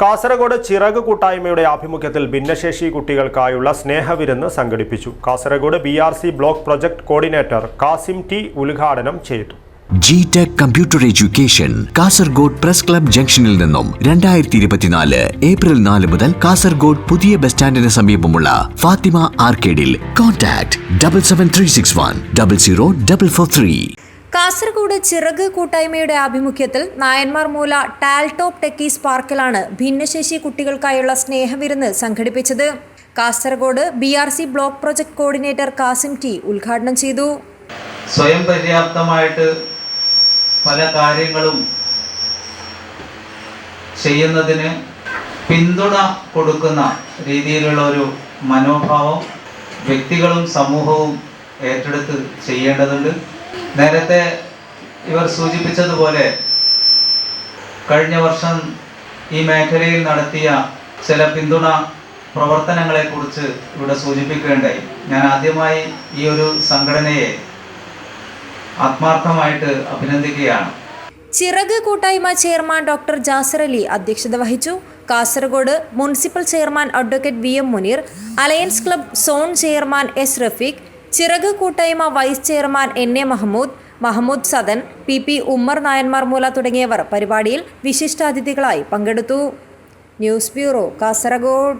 കാസർഗോഡ് ചിറക് കൂട്ടായ്മയുടെ ആഭിമുഖ്യത്തിൽ ഭിന്നശേഷി കുട്ടികൾക്കായുള്ള സ്നേഹവിരുന്ന് സംഘടിപ്പിച്ചു. Kasaragod B R C block project coordinator Kasim T ഉദ്ഘാടനം ചെയ്തു. G tech computer education Kasaragod press club ജംഗ്ഷനിൽ നിന്നും രണ്ടായിരത്തി ഇരുപത്തിനാല് ഏപ്രിൽ നാല് മുതൽ കാസർഗോഡ് പുതിയ ബസ് സ്റ്റാൻഡിന് സമീപമുള്ള Fathima ആർക്കേഡിൽ. Contact double seven three six one double zero double four three Kasaragod ചിറക് കൂട്ടായ്മയുടെ ആഭിമുഖ്യത്തിൽ നായന്മാർ മൂല ടാൽടോപ്പ് ടെക്കീസ് പാർക്കിലാണ് ഭിന്നശേഷി കുട്ടികൾക്കായുള്ള സ്നേഹവിരുന്ന് സംഘടിപ്പിച്ചത്. Kasaragod B R C block project coordinator Kasim T ഉദ്ഘാടനം ചെയ്തു. സ്വയം പര്യാപ്തമായിട്ട് പല കാര്യങ്ങളും ചെയ്യുന്നതിന് പിന്തുണ കൊടുക്കുന്ന രീതിയിലുള്ള ഒരു മനോഭാവം വ്യക്തികളും സമൂഹവും ഏറ്റെടുത്ത് ചെയ്യേണ്ടതുണ്ട്. നേരത്തെ ഇവർ സൂചിപ്പിച്ചതുപോലെ കഴിഞ്ഞ വർഷം ഈ മേഖലയിൽ നടത്തിയ ചില പിന്തുണ പ്രവർത്തനങ്ങളെക്കുറിച്ച് ഇവിടെ സൂചിപ്പിക്കുകയുണ്ടായി. ഞാൻ ആദ്യമായി ഈ ഒരു സംഘടനയെ ആത്മാർത്ഥമായിട്ട് അഭിനന്ദിക്കുകയാണ്. ചിറക് കൂട്ടായ്മ ചെയർമാൻ ഡോക്ടർ ജാസർ അലി അധ്യക്ഷത വഹിച്ചു. Kasaragod municipal chairman advocate V M Munir alliance club zone chairman S Rafeeq ചിറക് കൂട്ടായ്മ vice chairman N A Mahmood Mahmood Sadan P P Ummer Nayanmar Moola തുടങ്ങിയവർ പരിപാടിയിൽ വിശിഷ്ടാതിഥികളായി പങ്കെടുത്തു. News bureau Kasaragod.